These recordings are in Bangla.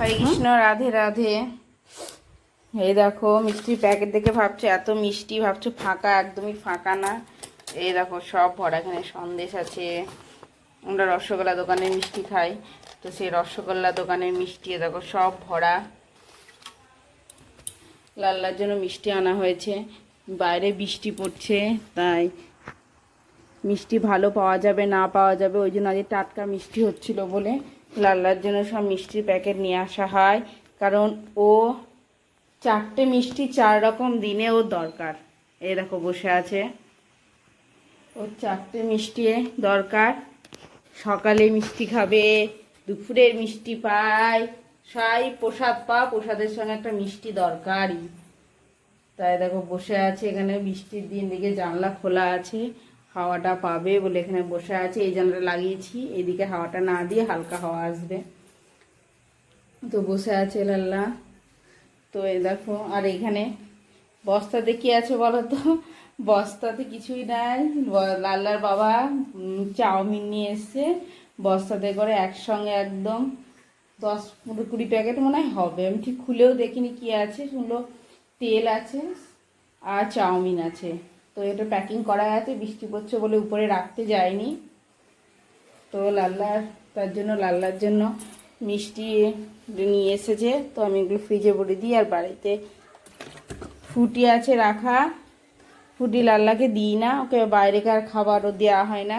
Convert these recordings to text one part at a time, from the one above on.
হরে কৃষ্ণ, রাধে রাধে। এই দেখো, মিষ্টির প্যাকেট দেখে ভাবছ, এত মিষ্টি, ভাবছ ফাঁকা, একদমই ফাঁকা না। এই দেখো, সব ভরা, এখানে সন্দেশ আছে। আমরা রসগোল্লা দোকানে মিষ্টি খাই। তো সেই রসগোল্লা দোকানের মিষ্টি দেখো, সব ভরা। লাল্লার জন্য মিষ্টি আনা হয়েছে। বাইরে বৃষ্টি পড়ছে, তাই মিষ্টি ভালো পাওয়া যাবে, না পাওয়া যাবে, ওই জন্য আজকে টাটকা মিষ্টি হচ্ছিল বলে লাল্লার জন্য সব মিষ্টির প্যাকেট নিয়ে আসা হয়, কারণ ও চারটে মিষ্টি চার রকম দিনে ওর দরকার। এই দেখো বসে আছে। ওর চারটে মিষ্টি দরকার। সকালে মিষ্টি খাবে, দুপুরের মিষ্টি পায়। সাই প্রসাদ পা, প্রসাদের সঙ্গে একটা মিষ্টি দরকারই। তাই দেখো বসে আছে এখানে, বৃষ্টির দিন দিকে জানলা খোলা আছে। হাওয়াটা পাবে বলে এখানে বসে আছে, এই জানলাটা লাগিয়েছি। এদিকে হাওয়াটা না দিয়ে হালকা হাওয়া আসবে। তো বসে আছে লাল্লা। তো এই দেখো, আর এখানে বস্তাতে কি আছে বলো তো? বস্তাতে কিছুই নাই। লাল্লার বাবা চাউমিন নিয়ে এসছে। বস্তাতে করে একসঙ্গে একদম দশ পনেরো কুড়ি প্যাকেট মনে হয় হবে। আমি ঠিক খুলেও দেখিনি কি আছে, শুনলো তেল আছে আর চাউমিন আছে। তো এটা প্যাকিং করা আছে, বৃষ্টি পড়ছে বলে উপরে রাখতে যায়নি। তো লাল্লার তার জন্য, লাল্লার জন্য মিষ্টি নিয়ে এসেছে। তো আমি এগুলো ফ্রিজে ভরে দিই আর বাড়িতে ফুটি আছে রাখা। ফুটি লাল্লাকে দিই না, ওকে বাইরেকার খাবারও দেওয়া হয় না।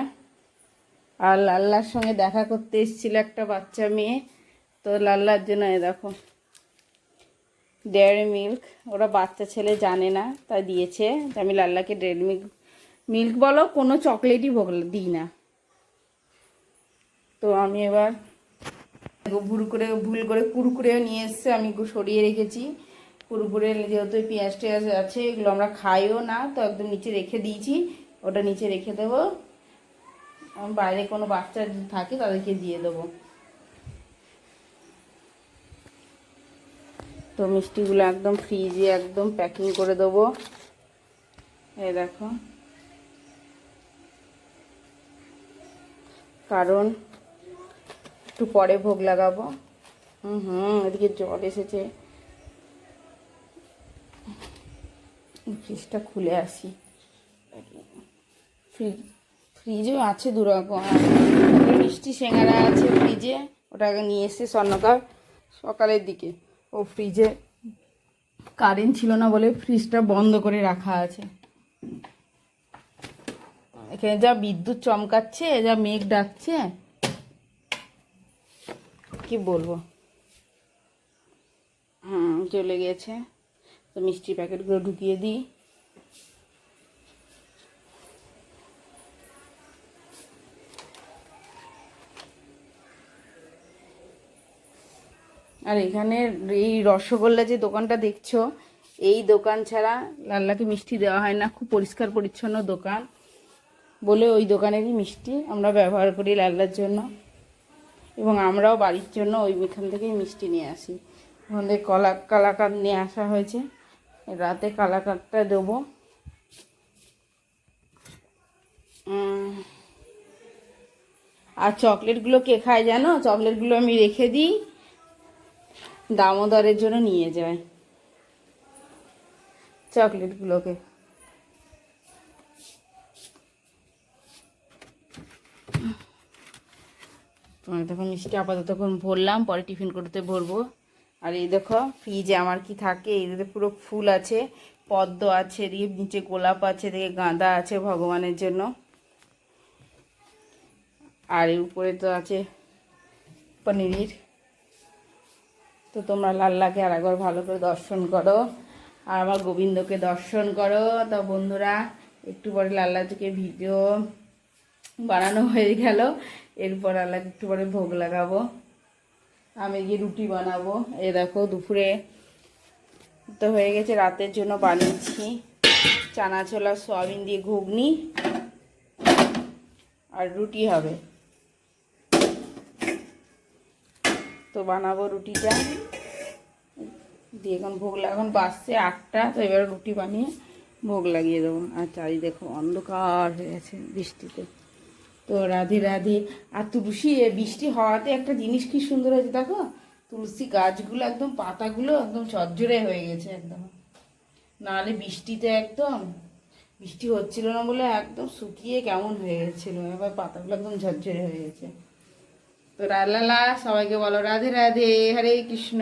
আর লাল্লার সঙ্গে দেখা করতে এসেছিল একটা বাচ্চা মেয়ে। তো লাল্লার জন্য দেখো। ডেয়ারি মিল্ক ওরা বাচ্চা ছেলে জানে না, তাই দিয়েছে। আমি লাল্লাকে ডেয়ারি মিল্ক মিল্ক বলো, কোনো চকলেটই ভোগ দিই না। তো আমি এবার ভুল করে ভুল করে কুরকুরেও নিয়ে এসছে, আমি সরিয়ে রেখেছি। কুরকুরে যেহেতু পেঁয়াজ টেয়াজ আছে, এগুলো আমরা খাইও না, তো একদম নিচে রেখে দিয়েছি। ওটা নিচে রেখে দেবো। বাইরে কোনো বাচ্চা থাকে, তাদেরকে দিয়ে দেবো। তো মিষ্টিগুলো একদম ফ্রিজে একদম প্যাকিং করে দেবো। এই দেখো। কারণ একটু পরে ভোগ লাগাবো। হুম হুম, এদিকে জল এসেছে। ফ্রিজটা খুলে আসি। ফ্রিজ ফ্রিজেও আছে দু রকম। মিষ্টি সিঙ্গারা আছে ফ্রিজে ওটাকে নিয়ে এসে স্বর্ণকার সকালের দিকে। ও ফ্রিজে কারেন্ট ছিল না বলে ফ্রিজটা বন্ধ করে রাখা আছে। এখানে যা বিদ্যুৎ চমকাচ্ছে, যা মেঘ ডাকছে, কি বলব? হুম, চলে গেছে। তো মিষ্টি প্যাকেটগুলো ঢুকিয়ে দিই। আর এখানে এই রসগোল্লা যে দোকানটা দেখছ, এই দোকান ছাড়া লাল্লাকে মিষ্টি দেওয়া হয় না, খুব পরিষ্কার পরিচ্ছন্ন দোকান। বলে ওই দোকানেরই মিষ্টি, আমরা ব্যবহার করি লাল্লার জন্য। এবং আমরাও বাড়ির জন্য ওই এখান থেকেই মিষ্টি নিয়ে আসি। ওখান থেকে কলা কালাকাঁদ নিয়ে আসা হয়েছে। রাতে কালাকাঁদটা দেবো। আর চকলেটগুলো কে খায় জানো? চকলেটগুলো আমি রেখে দিই। দামোদরের জন্য নিয়ে যায় চকলেটগুলোকে তোমার তখন মিষ্টি আপাতত ভরলাম, পরে টিফিন করতে ভরবো। আর এই দেখো ফ্রিজে আমার কি থাকে এদিকে পুরো ফুল আছে, পদ্ম আছে এদিকে নিচে গোলাপ আছে, এদিকে গাঁদা আছে ভগবানের জন্য। আর এর উপরে তো আছে পনির। তো তোমরা লাল্লাকে আর একবার ভালো করে দর্শন করো। আর আমার গোবিন্দকে দর্শন করো। তো বন্ধুরা, একটু পরে লাল্লা থেকে ভিডিও বানানো হয়ে গেল। এরপর আল্লাহকে একটু পরে ভোগ লাগাবো। আমি গিয়ে রুটি বানাবো। এ দেখো, দুপুরে তো হয়ে গেছে, রাতের জন্য বানিয়েছি। চানা ছোলা সয়াবিন দিয়ে ঘুগনি। আর রুটি হবে। তো বানাবো রুটিটা। দিয়ে এখন ভোগ এখন বাসছে আটটা, তো এবার রুটি বানিয়ে ভোগ লাগিয়ে দেবো। আর চারি দেখো অন্ধকার হয়ে গেছে বৃষ্টিতে। তো রাধে রাধে। আর তুলসী বৃষ্টি হওয়াতে একটা জিনিস কি সুন্দর হয়েছে দেখো? তুলসী গাছগুলো একদম, পাতাগুলো একদম ঝরঝরে হয়ে গেছে একদম। নাহলে বৃষ্টিতে একদম, বৃষ্টি হচ্ছিল না বলে একদম শুকিয়ে কেমন হয়ে গেছিল। এবার পাতাগুলো একদম ঝরঝরে হয়ে গেছে। তো রালালা সবাইকে বলো রাধে রাধে হরে কৃষ্ণ।